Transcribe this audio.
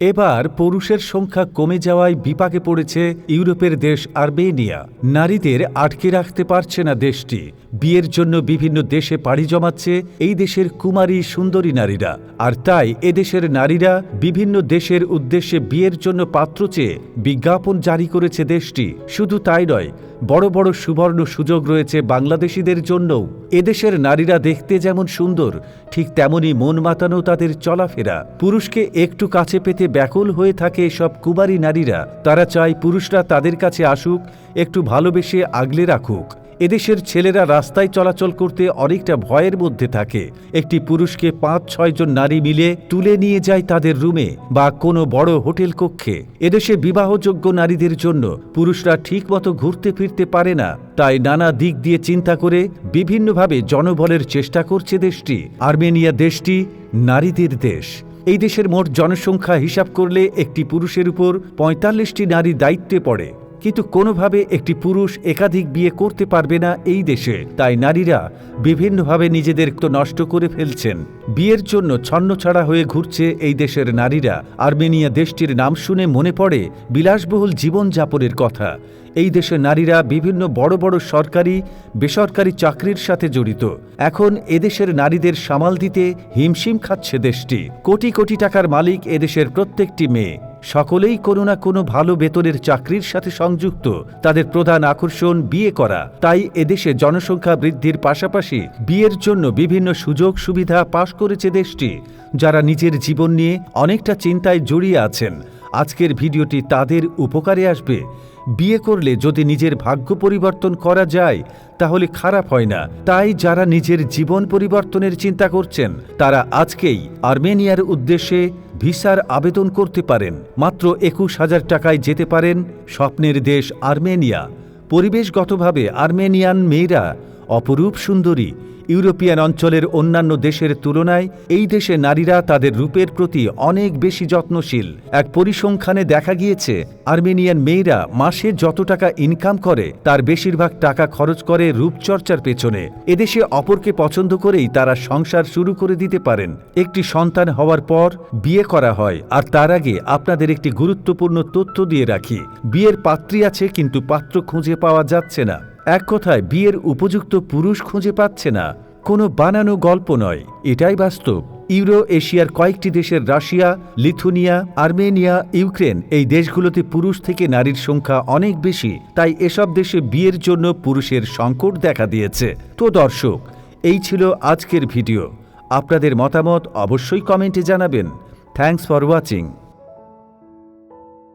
এবার পুরুষের সংখ্যা কমে যাওয়ায় বিপাকে পড়েছে ইউরোপের দেশ আর্মেনিয়া। নারীদের আটকে রাখতে পারছে না দেশটি। বিয়ের জন্য বিভিন্ন দেশে পাড়ি জমাচ্ছে এই দেশের কুমারী সুন্দরী নারীরা। আর তাই এদেশের নারীরা বিভিন্ন দেশের উদ্দেশ্যে বিয়ের জন্য পাত্র চেয়ে বিজ্ঞাপন জারি করেছে দেশটি। শুধু তাই নয়, বড় বড় সুবর্ণ সুযোগ রয়েছে বাংলাদেশিদের জন্যও। এদেশের নারীরা দেখতে যেমন সুন্দর, ঠিক তেমনি মন মাতানো তাদের চলাফেরা। পুরুষকে একটু কাছে পেতে ব্যাকুল হয়ে থাকে সব কুমারী নারীরা, তারা চায় পুরুষরা তাদের কাছে আসুক, একটু ভালোবেসে আগলে রাখুক। এদেশের ছেলেরা রাস্তায় চলাচল করতে অনেকটা ভয়ের মধ্যে থাকে। একটি পুরুষকে পাঁচ ছয়জন নারী মিলে তুলে নিয়ে যায় তাদের রুমে বা কোনো বড় হোটেল কক্ষে। এদেশে বিবাহযোগ্য নারীদের জন্য পুরুষরা ঠিকমতো ঘুরতে ফিরতে পারে না। তাই নানা দিক দিয়ে চিন্তা করে বিভিন্নভাবে জনবলের চেষ্টা করছে দেশটি। আর্মেনিয়া দেশটি নারীদের দেশ। এই দেশের মোট জনসংখ্যা হিসাব করলে একটি পুরুষের উপর পঁয়তাল্লিশটি নারী দায়িত্বে পড়ে। কিন্তু কোনোভাবে একটি পুরুষ একাধিক বিয়ে করতে পারবে না এই দেশে। তাই নারীরা বিভিন্নভাবে নিজেদের তো নষ্ট করে ফেলছেন। বিয়ের জন্য ছন্নছাড়া হয়ে ঘুরছে এই দেশের নারীরা। আর্মেনিয়া দেশটির নাম শুনে মনে পড়ে বিলাসবহুল জীবনযাপনের কথা। এই দেশের নারীরা বিভিন্ন বড় বড় সরকারি, বেসরকারি চাকরির সাথে জড়িত। এখন এদেশের নারীদের সামাল দিতে হিমশিম খাচ্ছে দেশটি। কোটি কোটি টাকার মালিক এদেশের প্রত্যেকটি মেয়ে। সকলেই কোনো না কোনো ভালো বেতনের চাকরির সাথে সংযুক্ত। তাদের প্রধান আকর্ষণ বিয়ে করা। তাই এদেশে জনসংখ্যা বৃদ্ধির পাশাপাশি বিয়ের জন্য বিভিন্ন সুযোগ সুবিধা পাশ করেছে দেশটি, যারা নিজের জীবন নিয়ে অনেকটা চিন্তায় জড়িয়ে আছেন। আজকের ভিডিওটি তাদের উপকারে আসবে। বিয়ে করলে যদি নিজের ভাগ্য পরিবর্তন করা যায়, তাহলে খারাপ হয় না। তাই যারা নিজের জীবন পরিবর্তনের চিন্তা করছেন, তারা আজকেই আর্মেনিয়ার উদ্দেশ্যে ভিসার আবেদন করতে পারেন। মাত্র একুশ হাজার টাকায় যেতে পারেন স্বপ্নের দেশ আর্মেনিয়া। পরিবেশগতভাবে আর্মেনিয়ান মেয়েরা অপরূপ সুন্দরী ইউরোপিয়ান অঞ্চলের অন্যান্য দেশের তুলনায় এই দেশে নারীরা তাদের রূপের প্রতি অনেক বেশি যত্নশীল। এক পরিসংখ্যানে দেখা গিয়েছে, আর্মেনিয়ান মেয়েরা মাসে যত টাকা ইনকাম করে, তার বেশিরভাগ টাকা খরচ করে রূপচর্চার পেছনে। এদেশে অপরকে পছন্দ করেই তারা সংসার শুরু করে দিতে পারেন। একটি সন্তান হওয়ার পর বিয়ে করা হয়, আর তার আগে আপনাদের একটি গুরুত্বপূর্ণ তথ্য দিয়ে রাখি। বিয়ের পাত্রী আছে, কিন্তু পাত্র খুঁজে পাওয়া যাচ্ছে না। এক কথায় বিয়ের উপযুক্ত পুরুষ খুঁজে পাচ্ছে না। কোনো বানানো গল্প নয়। এটাই বাস্তব। ইউরো এশিয়ার কয়েকটি দেশের রাশিয়া, লিথুনিয়া, আর্মেনিয়া, ইউক্রেন এই দেশগুলোতে পুরুষ থেকে নারীর সংখ্যা অনেক বেশি। তাই এসব দেশে বিয়ের জন্য পুরুষের সংকট দেখা দিয়েছে। তো দর্শক, এই ছিল আজকের ভিডিও। আপনাদের মতামত অবশ্যই কমেন্টে জানাবেন। Thanks for watching.